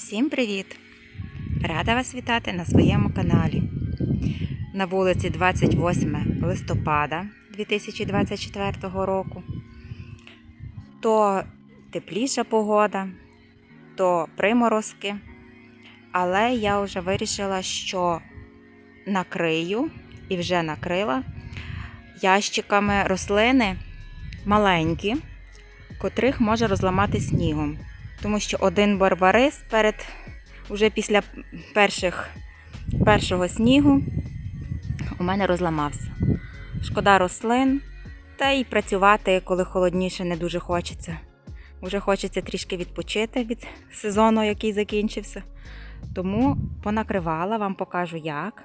Всім привіт! Рада вас вітати на своєму каналі. На вулиці 28 листопада 2024 року. То тепліша погода, то приморозки. Але я вже вирішила, що накрию і вже накрила ящиками рослини маленькі, котрих може розламати снігом. Тому що один барбарис перед, уже після перших, першого снігу у мене розламався. Шкода рослин, та й працювати, коли холодніше, не дуже хочеться. Уже хочеться трішки відпочити від сезону, який закінчився. Тому понакривала, вам покажу як.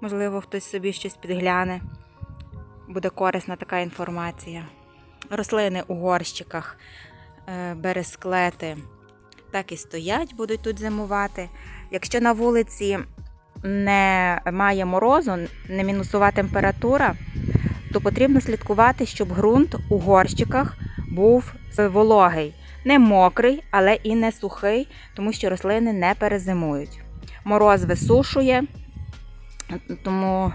Можливо, хтось собі щось підгляне. Буде корисна така інформація. Рослини у горщиках, е, бересклети так і стоять, будуть тут зимувати. Якщо на вулиці не має морозу, не мінусова температура, то потрібно слідкувати, щоб ґрунт у горщиках був вологий. Не мокрий, але і не сухий, тому що рослини не перезимують. Мороз висушує, тому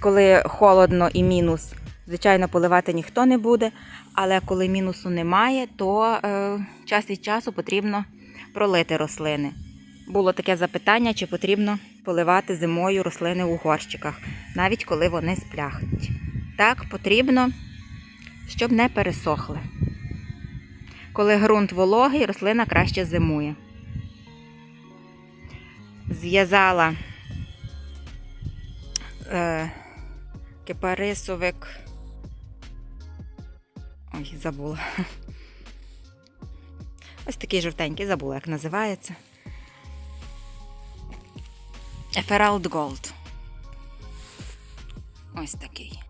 коли холодно і мінус, звичайно, поливати ніхто не буде. Але коли мінусу немає, то е, час від часу потрібно пролити рослини. Було таке запитання, чи потрібно поливати зимою рослини у горщиках, навіть коли вони спляхнуть. Так, потрібно, щоб не пересохли. Коли ґрунт вологий, рослина краще зимує. Зв'язала е, кипарисовик. Ой, забула. Ось такий жовтенький, забула, як називається. Emerald Gold. Ось такий.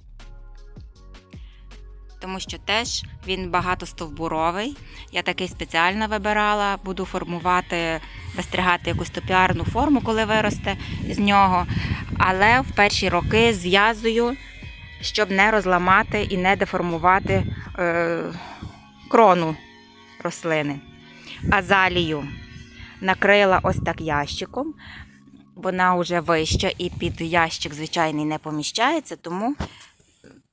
Тому що теж він багатостовбуровий. Я такий спеціально вибирала, буду формувати, вистригати якусь топіарну форму, коли виросте з нього. Але в перші роки зв'язую, щоб не розламати і не деформувати е, крону рослини. Азалію накрила ось так ящиком. Вона вже вища і під ящик звичайний не поміщається, тому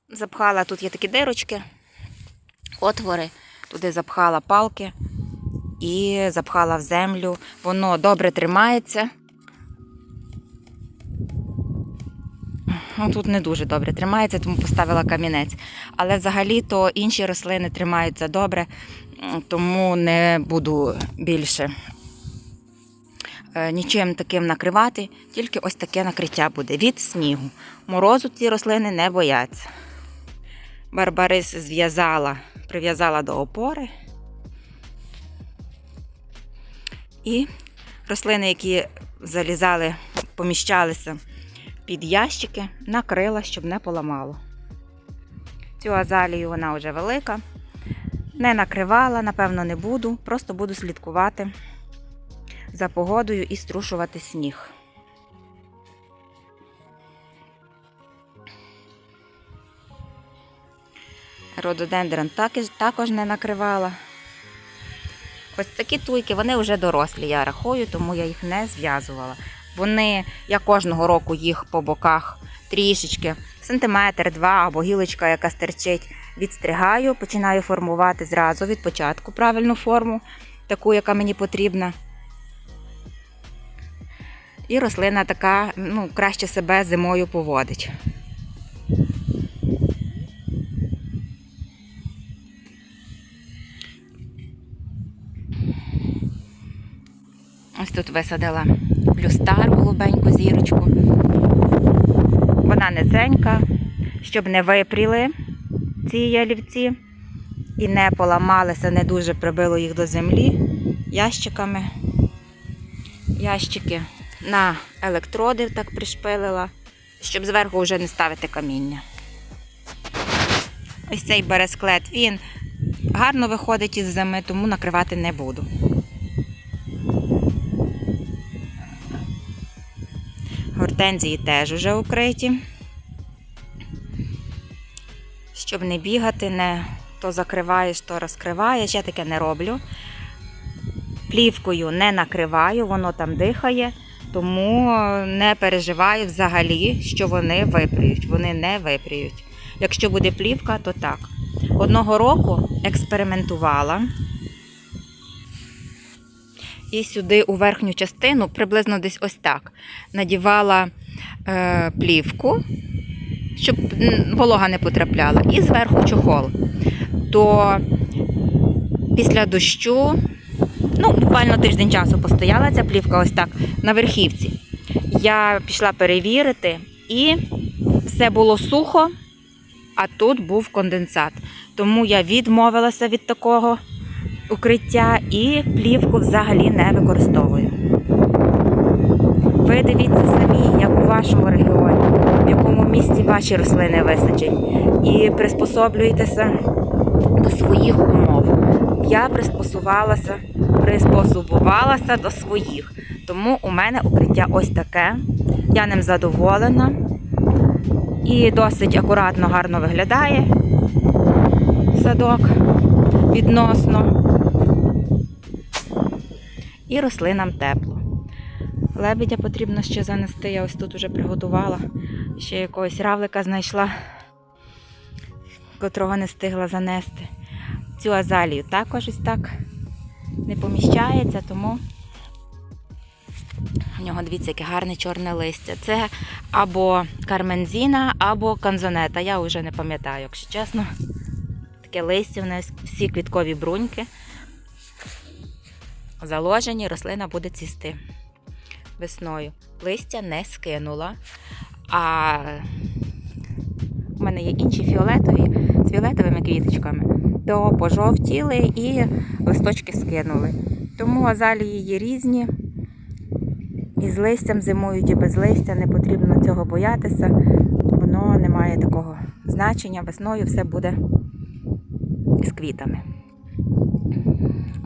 запхала, тут є такі дирочки, отвори, туди запхала палки і запхала в землю. Воно добре тримається. Тут не дуже добре тримається, тому поставила камінець. Але взагалі-то інші рослини тримаються добре, тому не буду більше е, нічим таким накривати, тільки ось таке накриття буде від снігу. Морозу ці рослини не бояться. Барбарис зв'язала, прив'язала до опори. І рослини, які залізали, поміщалися під ящики, накрила, щоб не поламало. Цю азалію вона вже велика. Не накривала, напевно, не буду. Просто буду слідкувати за погодою і струшувати сніг. Рододендрон також, не накривала. Ось такі туйки, вони вже дорослі, я рахую, тому я їх не зв'язувала. Вони, я кожного року їх по боках трішечки, сантиметр, два або гілочка, яка стерчить, відстригаю, починаю формувати зразу від початку правильну форму, таку, яка мені потрібна. І рослина така ну, краще себе зимою поводить. Ось тут висадила блюстар, голубеньку зірочку. Вона низенька, щоб не випріли ці ялівці і не поламалися, не дуже прибило їх до землі ящиками. Ящики на електроди так пришпилила, щоб зверху вже не ставити каміння. Ось цей бересклет, він гарно виходить із зими, тому накривати не буду. Гортензії теж вже укриті. Щоб не бігати, не то закриваєш, то розкриваєш. Я таке не роблю. Плівкою не накриваю, воно там дихає, тому не переживаю взагалі, що вони випріють. Вони не випріють. Якщо буде плівка, то так. Одного року експериментувала. І сюди у верхню частину, приблизно десь ось так, надівала е, плівку, щоб волога не потрапляла, і зверху чохол. То після дощу, ну, буквально тиждень часу постояла ця плівка ось так на верхівці. Я пішла перевірити, і все було сухо, а тут був конденсат. Тому я відмовилася від такого укриття і плівку взагалі не використовую. Ви дивіться самі, як у вашому регіоні, в якому місці ваші рослини висаджені, і приспособлюєтеся до своїх умов. Я приспосувалася, приспособувалася до своїх. Тому у мене укриття ось таке. Я ним задоволена і досить акуратно, гарно виглядає садок відносно. І рослинам тепло. Лебедя потрібно ще занести. Я ось тут вже приготувала. Ще якогось равлика знайшла, котрого не встигла занести. Цю азалію також ось так не поміщається, тому в нього дивіться, яке гарне чорне листя. Це або кармензіна, або канзонета. Я вже не пам'ятаю, якщо чесно. Таке листя, в нас всі квіткові бруньки заложені, рослина буде цвісти весною. Листя не скинула. А в мене є інші фіолетові з фіолетовими квіточками, то пожовтіли і листочки скинули. Тому азалії є різні. І з листям зимують, і без листя не потрібно цього боятися. Воно не має такого значення. Весною все буде з квітами.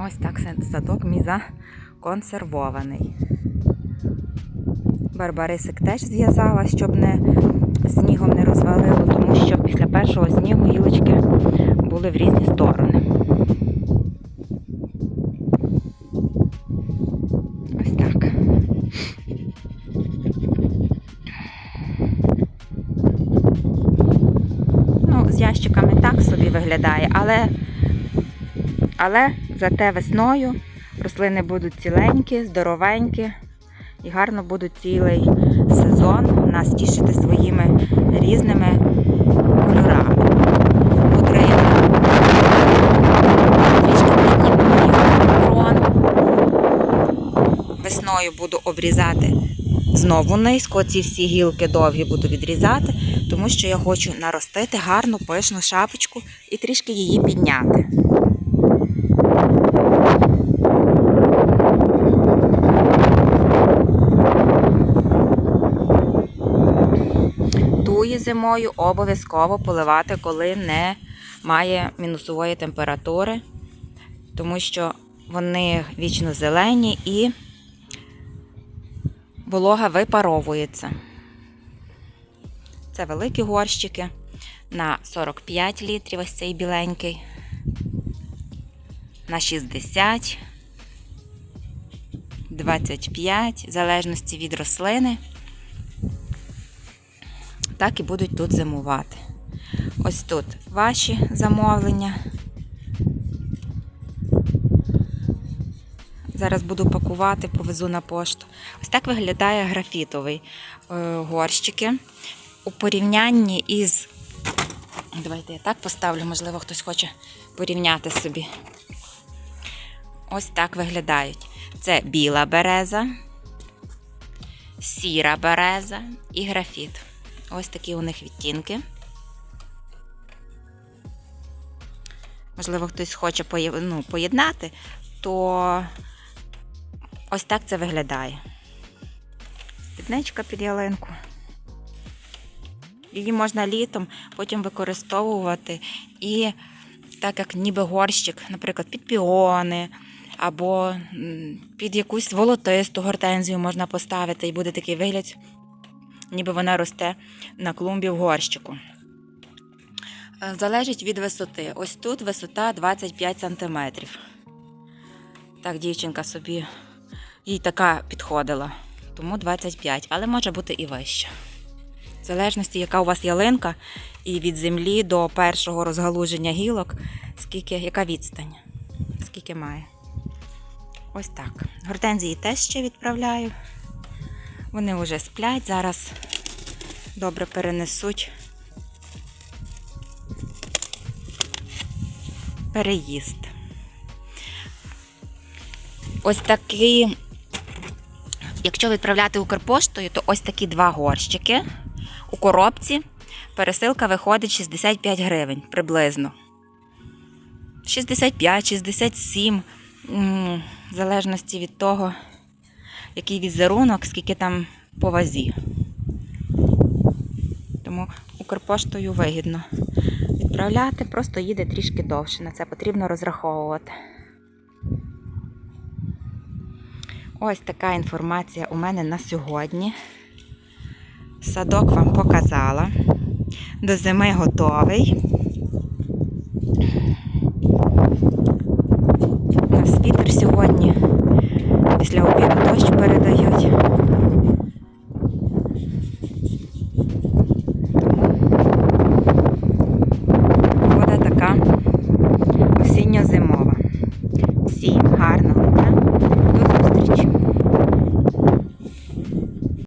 Ось так садок мій законсервований. Барбарисик теж зв'язала, щоб не снігом не розвалило, тому що після першого снігу гілочки були в різні сторони. Ось так. Ну, з ящиками так собі виглядає, але, але зате весною рослини будуть ціленькі, здоровенькі і гарно будуть цілий сезон нас тішити своїми різними кольорами. Весною буду обрізати знову низько. Ці всі гілки довгі буду відрізати, тому що я хочу наростити гарну пишну шапочку і трішки її підняти. Туї зимою обов'язково поливати, коли немає мінусової температури, тому що вони вічно зелені і волога випаровується. Це великі горщики на 45 літрів, ось цей біленький, на 60, 25, в залежності від рослини. Так і будуть тут зимувати. Ось тут ваші замовлення. Зараз буду пакувати, повезу на пошту. Ось так виглядає графітовий е, горщики. У порівнянні із. Давайте я так поставлю, можливо, хтось хоче порівняти собі. Ось так виглядають. Це біла береза, сіра береза і графіт. Ось такі у них відтінки. Можливо, хтось хоче ну, поєднати, то ось так це виглядає. Спідничка під ялинку. Її можна літом потім використовувати і так як ніби горщик, наприклад, під піони або під якусь волотисту гортензію можна поставити, і буде такий вигляд, ніби вона росте на клумбі в горщику. Е, Залежить від висоти. Ось тут висота 25 см. Так, дівчинка собі їй така підходила. Тому 25, але може бути і вища. В залежності, яка у вас ялинка, і від землі до першого розгалуження гілок, скільки, яка відстань, скільки має. Ось так. Гортензії теж ще відправляю. Вони вже сплять, зараз добре перенесуть переїзд. Ось такі, якщо відправляти Укрпоштою, то ось такі два горщики у коробці. Пересилка виходить 65 гривень приблизно. 65-67, в залежності від того, який візерунок, скільки там по вазі. Тому Укрпоштою вигідно відправляти, просто їде трішки довше. На це потрібно розраховувати. Ось така інформація у мене на сьогодні. Садок вам показала. До зими готовий.